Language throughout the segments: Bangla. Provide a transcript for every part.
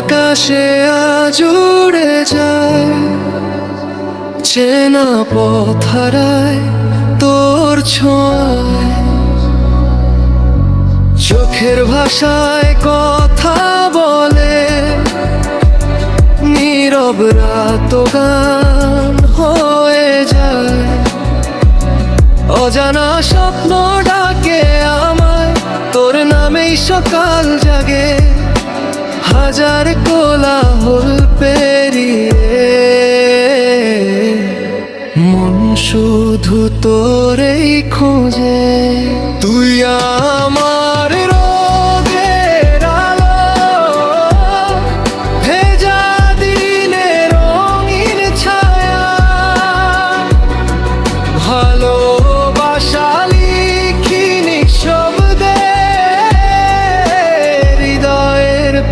আকাশে আজ উড়ে যায় চেনা পথ হারায় তোর ছোঁয়ায়। চোখের ভাষায় কথা বলে। নীরব রাত গান হয়ে যায়। অজানা স্বপ্ন ডাকে আমায়, তোর নামেই সকাল জাগে। হাজার কোলাহল পেরিয়ে। মন শুধু তোরেই খোঁজে। তুই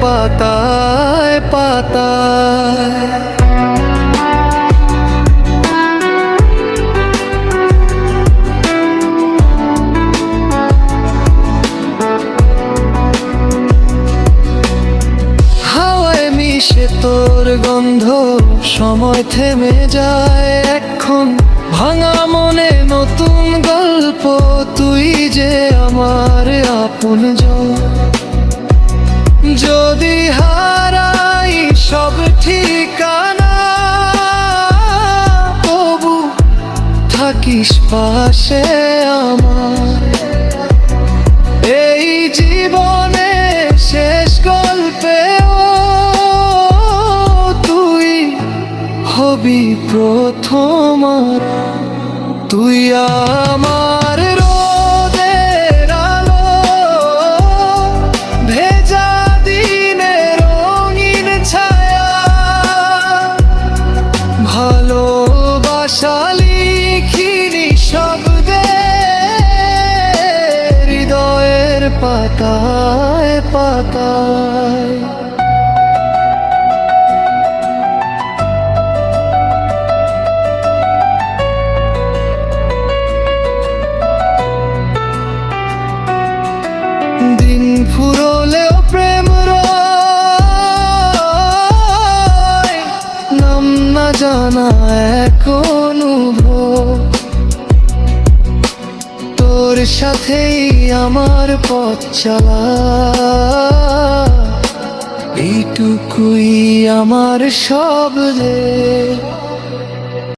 পাতায় পাতায়। মিশে তোর গন্ধ, সময় থেমে যায় এখন। ভাঙা মনে নতুন গল্প, তুই যে আমার আপন যদি থাকিস পাশে আমার এই জীবনে শেষ গল্পে তুই হবি প্রথম। তুই আমার পাতায় পাতায়। দিন জানা এক অনুভব। তোর সাথেই আমার পথ চলা। এইটুকুই আমার সব রে